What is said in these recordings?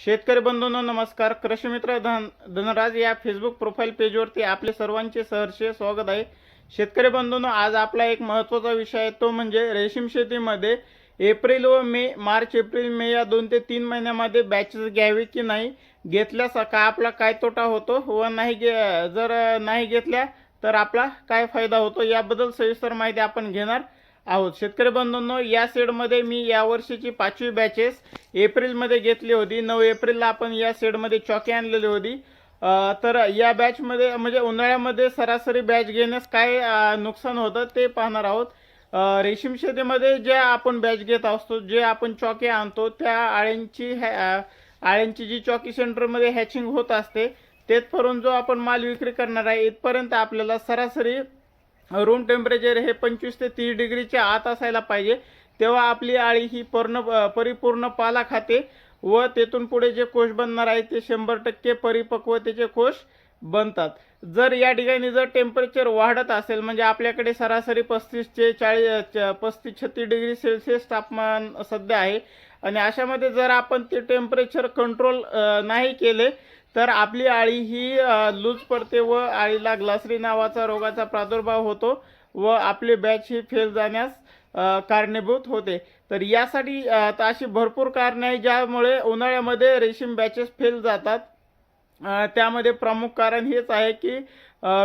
शेतकरी बंधूंनो नमस्कार. कृषीमित्र धन धनराज या फेसबुक प्रोफाईल पेजवरती आपले सर्वांचे सहर्ष स्वागत आहे. शेतकरी बंधूंनो आज आपला एक महत्त्वाचा विषय आहे तो म्हणजे रेशीम शेतीमध्ये एप्रिल व मे मार्च एप्रिल मे या दोन ते तीन महिन्यामध्ये बॅचेस घ्यावे की नाही घेतल्यास का आपला काय तोटा होतो व नाही घे जर नाही घेतल्या तर आपला काय फायदा होतो याबद्दल सविस्तर माहिती आपण घेणार. आहोत. शेतकरी बंधूंनो या सेडमध्ये मी यावर्षीची पाचवी बॅचेस एप्रिलमध्ये घेतली होती. नऊ एप्रिलला आपण या सेडमध्ये चॉकी आणलेली होती. तर या बॅचमध्ये म्हणजे उन्हाळ्यामध्ये सरासरी बॅच घेण्यास काय नुकसान होतं ते पाहणार आहोत. रेशीम शेतीमध्ये जे आपण बॅच घेत असतो जे आपण चॉकी आणतो त्या आळ्यांची हॅ- आळ्यांची जी चॉकी सेंटरमध्ये हॅचिंग होत असते तेथपर्यंत जो आपण माल विक्री करणार आहे इथपर्यंत आपल्याला सरासरी रूम टेम्परेचर हे पंचवीस ते तीस डिग्रीच्या आत असायला पाहिजे. तेव्हा आपली आळी ही पूर्ण परिपूर्ण पाला खाते व तेथून पुढे जे कोश बनणार आहे ते शंभर टक्के परिपक्वतेचे कोश बनतात. जर या ठिकाणी जर टेम्परेचर वाढत असेल म्हणजे आपल्याकडे सरासरी पस्तीस ते चाळीस पस्तीस छत्तीस डिग्री सेल्सिअस तापमान सध्या आहे. आणि अशामध्ये जर आपण ते टेम्परेचर कंट्रोल नाही केले तर आपली आळी ही लूज पडते व आळीला ग्लासरी नावाचा रोगाचा प्रादुर्भाव होतो व आपली बॅच ही फेल जाण्यास कारणीभूत होते. तर यासाठी अशी भरपूर कारणे आहे ज्यामुळे उन्हाळ्यामध्ये रेशीम बॅचेस फेल जातात. त्यामध्ये प्रमुख कारण हेच आहे की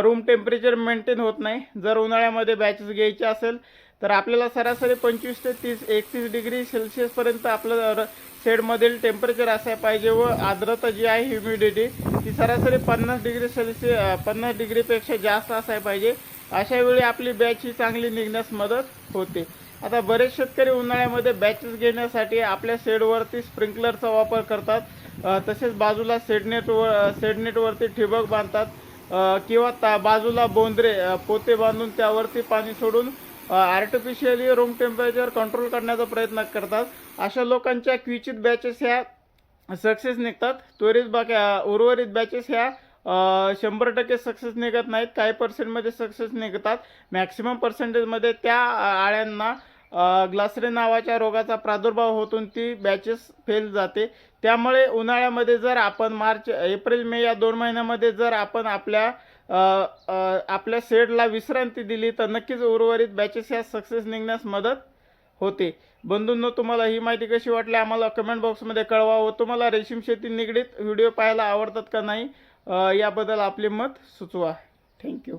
रूम टेम्परेचर मेंटेन होत नाही. जर उन्हाळ्यामध्ये बॅचेस घ्यायचे असेल तर आपल्याला सरासरी पंचवीस ते तीस एकतीस डिग्री सेल्सिअसपर्यंत आपलं र- शेडमधील टेम्परेचर असायला पाहिजे व आर्द्रता जी आहे ह्युमिडिटी ती सरासरी पन्नास डिग्री सेल्सिअस पन्नास डिग्रीपेक्षा जास्त असायला पाहिजे. अशा वेळी आपली बॅच ही चांगली निघण्यास मदत होते. आता बरेच शेतकरी उन्हाळ्यामध्ये बॅचेस घेण्यासाठी आपल्या शेडवरती स्प्रिंकलरचा वापर करतात. तसेच बाजूला सेडनेटवर सेडनेटवरती ठिबक बांधतात. किंवा ता बाजूला बोंद्रे पोते बांधून त्यावरती पाणी सोडून आर्टिफिशियली रूम टेम्परेचर कंट्रोल करण्याचा प्रयत्न करतात. अशा लोकांच्या क्विचित बॅचेस ह्या सक्सेस निघतात. त्वरित बाक्या उर्वरित बॅचेस ह्या शंभर टक्के सक्सेस निघत नाहीत. काही पर्सेंटमध्ये सक्सेस निघतात. मॅक्सिमम पर्सेंटेजमध्ये त्या आळ्यांना ग्लासरे नावाच्या रोगाचा प्रादुर्भाव होतून ती बॅचेस फेल जाते. त्यामुळे उन्हाळ्यामध्ये जर आपण मार्च एप्रिल मे या दोन महिन्यामध्ये जर आपण आपल्या आपल्या शेडला विश्रांती दिली तर नक्कीच उर्वरित बॅचेस ह्या सक्सेस निघण्यास मदत होते. बंधूंनो तुम्हाला ही माहिती कशी वाटली? आम्हाला कमेंट बॉक्समध्ये कळवा व तुम्हाला रेशीम शेती निगडीत व्हिडिओ पाहायला आवडतात का नाही? याबद्दल आपले मत सुचवा. थँक्यू